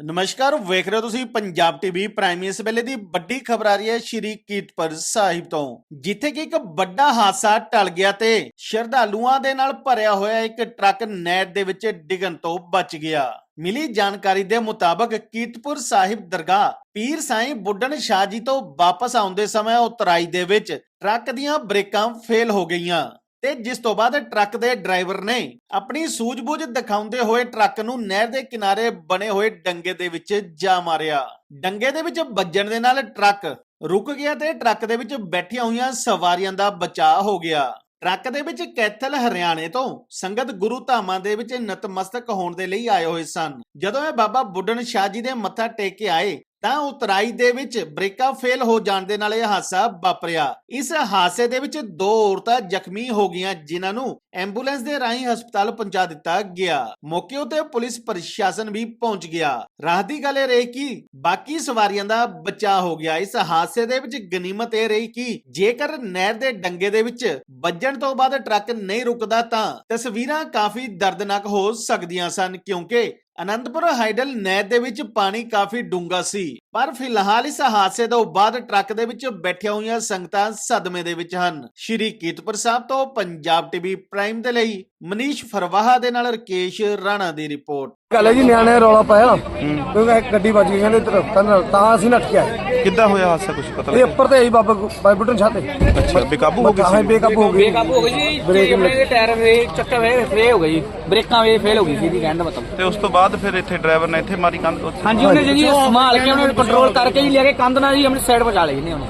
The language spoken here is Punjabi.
ਨਮਸਕਾਰ, ਵੇਖ ਰਹੇ ਹੋ ਤੁਸੀਂ ਪੰਜਾਬ ਟੀਵੀ ਪ੍ਰਾਈਮ ਇਸ ਵੇਲੇ ਦੀ ਵੱਡੀ ਖਬਰ ਆ ਰਹੀ ਹੈ ਸ਼੍ਰੀ ਕੀਰਤਪੁਰ ਸਾਹਿਬ ਤੋਂ, ਜਿੱਥੇ ਕਿ ਇੱਕ ਵੱਡਾ ਹਾਦਸਾ ਟਲ ਗਿਆ ਤੇ ਸ਼ਰਧਾਲੂਆਂ ਦੇ ਨਾਲ ਭਰਿਆ ਹੋਇਆ ਇੱਕ ਟਰੱਕ ਨੈਟ ਦੇ ਵਿੱਚ ਡਿੱਗਣ ਤੋਂ ਬਚ ਗਿਆ। ਮਿਲੀ ਜਾਣਕਾਰੀ ਦੇ ਮੁਤਾਬਕ ਕੀਰਤਪੁਰ ਸਾਹਿਬ ਦਰਗਾਹ ਪੀਰ ਸਾਈਂ ਬੁੱਢਣ ਸ਼ਾਹ ਜੀ ਤੋਂ ਵਾਪਸ ਆਉਂਦੇ ਸਮੇਂ ਉਤਰਾਈ ਦੇ ਵਿੱਚ ਟਰੱਕ ਦੀਆਂ ਬ੍ਰੇਕਾਂ ਫੇਲ ਹੋ ਗਈਆਂ। ਤੇ ਜਿਸ ਤੋਂ ਬਾਅਦ ਟਰੱਕ ਦੇ ਡਰਾਈਵਰ ਨੇ ਆਪਣੀ ਸੂਝ-ਬੂਝ ਦਿਖਾਉਂਦੇ ਹੋਏ ਟਰੱਕ ਨੂੰ ਨਹਿਰ ਦੇ ਕਿਨਾਰੇ ਬਣੇ ਹੋਏ ਡੰਗੇ ਦੇ ਵਿੱਚ ਜਾ ਮਾਰਿਆ। ਡੰਗੇ ਦੇ ਵਿੱਚ ਵੱਜਣ ਦੇ ਨਾਲ ਟਰੱਕ ਰੁਕ ਗਿਆ ਤੇ ਟਰੱਕ ਦੇ ਵਿੱਚ ਬੈਠੀਆਂ ਹੋਈਆਂ ਸਵਾਰੀਆਂ ਦਾ ਬਚਾਅ ਹੋ ਗਿਆ। ਟਰੱਕ ਦੇ ਵਿੱਚ ਕੈਥਲ, ਹਰਿਆਣੇ ਤੋਂ ਸੰਗਤ ਗੁਰੂ ਧਾਮਾਂ ਦੇ ਵਿੱਚ ਨਤਮਸਤਕ ਹੋਣ ਦੇ ਲਈ ਆਏ ਹੋਏ ਸਨ। ਜਦੋਂ ਇਹ ਬਾਬਾ ਬੁੱਢਣ ਸ਼ਾਹ ਜੀ ਦੇ ਮੱਥਾ ਟੇਕ ਕੇ ਆਏ ਤਾਂ ਉਤਰਾਈ ਦੇ ਵਿੱਚ ਬ੍ਰੇਕਾਂ ਫੇਲ ਹੋ ਜਾਣ ਦੇ ਨਾਲ ਇਹ ਹਾਦਸਾ ਵਾਪਰਿਆ। ਇਸ ਹਾਦਸੇ ਦੇ ਵਿੱਚ ਦੋ ਔਰਤਾਂ ਜ਼ਖਮੀ ਹੋ ਗਈਆਂ, ਜਿਨ੍ਹਾਂ ਨੂੰ ਐਂਬੂਲੈਂਸ ਦੇ ਰਾਹੀਂ ਹਸਪਤਾਲ ਪਹੁੰਚਾ ਦਿੱਤਾ ਗਿਆ। ਮੌਕੇ ਉਤੇ ਪੁਲਿਸ ਪ੍ਰਸ਼ਾਸਨ ਵੀ ਪਹੁੰਚ ਗਿਆ। ਰਾਹ ਦੀ ਗੱਲ ਇਹ ਰਹੀ ਕਿ ਬਾਕੀ ਸਵਾਰੀਆਂ ਦਾ ਬਚਾਅ ਹੋ ਗਿਆ। ਇਸ ਹਾਦਸੇ ਦੇ ਵਿੱਚ ਗਨੀਮਤ ਇਹ ਰਹੀ ਕਿ ਜੇਕਰ ਨਹਿਰ ਦੇ ਡੰਗੇ ਦੇ ਵਿੱਚ ਵੱਜਣ ਤੋਂ ਬਾਅਦ ਟਰੱਕ ਨਹੀਂ ਰੁਕਦਾ ਤਾਂ ਤਸਵੀਰਾਂ ਕਾਫੀ ਦਰਦਨਾਕ ਹੋ ਸਕਦੀਆਂ ਸਨ, ਕਿਉਂਕਿ ਅਨੰਦਪੁਰ ਹਾਈਡਲ ਨਹਿਰ ਦੇ ਵਿੱਚ ਪਾਣੀ ਕਾਫੀ ਡੂੰਘਾ ਸੀ ਪਰ ਫਿਲਹਾਲ ਇਸ ਹਾਦਸੇ ਤੋਂ ਬਾਅਦ ਟਰੱਕ ਦੇ ਵਿੱਚ ਬੈਠੀਆਂ ਹੋਈਆਂ ਸੰਗਤਾਂ ਸਦਮੇ ਦੇ ਵਿੱਚ ਹਨ। ਸ਼੍ਰੀ ਕੀਰਤਪੁਰ ਸਾਹਿਬ ਤੋਂ ਪੰਜਾਬ ਟੀਵੀ ਪ੍ਰਾਈਮ ਦੇ ਲਈ ਮਨੀਸ਼ ਫਰਵਾਹਾ ਦੇ ਨਾਲ ਰਕੇਸ਼ ਰਾਣਾ ਦੀ ਰਿਪੋਰਟ। ਗੱਲ ਹੈ ਜੀ ਨਿਆਣੇ ਰੌਲਾ ਪਾਇਆ ਕਿਉਂਕਿ ਇੱਕ ਗੱਡੀ ਵੱਜ ਗਈ ਕਹਿੰਦੇ ਤਾਂ ਅਸੀਂ ਨੱਠ ਕੇ ਆਏ। ਕਿੱਦਾਂ ਹੋਇਆ ਹਾਦਸਾ ਕੁਝ ਪਤਾ ਇਹ ਲੱਗਿਆ? ਉੱਪਰ ਤੇ ਆਈ ਬਾਬਾ ਬਾਈ ਬੁੱਟਨ ਛਾਤੇ ਅੱਛਾ ਬੇਕਾਬੂ ਹੋ ਗਈ ਹਾਂ ਸੀ ਬੇਕਾਬੂ ਹੋ ਗਈ। ਬੇਕਾਬੂ ਹੋ ਗਈ ਜੀ ਬ੍ਰੇਕ ਦੇ ਟਾਇਰ ਵੇ ਚੱਕਰ ਵੇ ਫੇ ਹੋ ਗਈ ਜੀ। ਬ੍ਰੇਕਾਂ ਵੇ ਫੇਲ ਹੋ ਗਈ ਸੀ ਜੀ ਕਹਿਣ ਦਾ ਮਤਲਬ। ਤੇ ਉਸ ਤੋਂ ਬਾਅਦ ਫਿਰ ਇੱਥੇ ਡਰਾਈਵਰ ਨੇ ਇੱਥੇ ਮਾਰੀ ਕੰਧ ਉੱਥੇ? ਹਾਂਜੀ ਉਹਨੇ ਜੀ ਸੰਭਾਲ ਕੇ ਉਹਨੇ ਕੰਟਰੋਲ ਕਰਕੇ ਜੀ ਲੈ ਕੇ ਕੰਧ ਨਾਲ ਜੀ ਆਪਣੀ ਸਾਈਡ ਪਹੁੰਚਾ ਲਈ ਜੀ ਉਹਨੇ।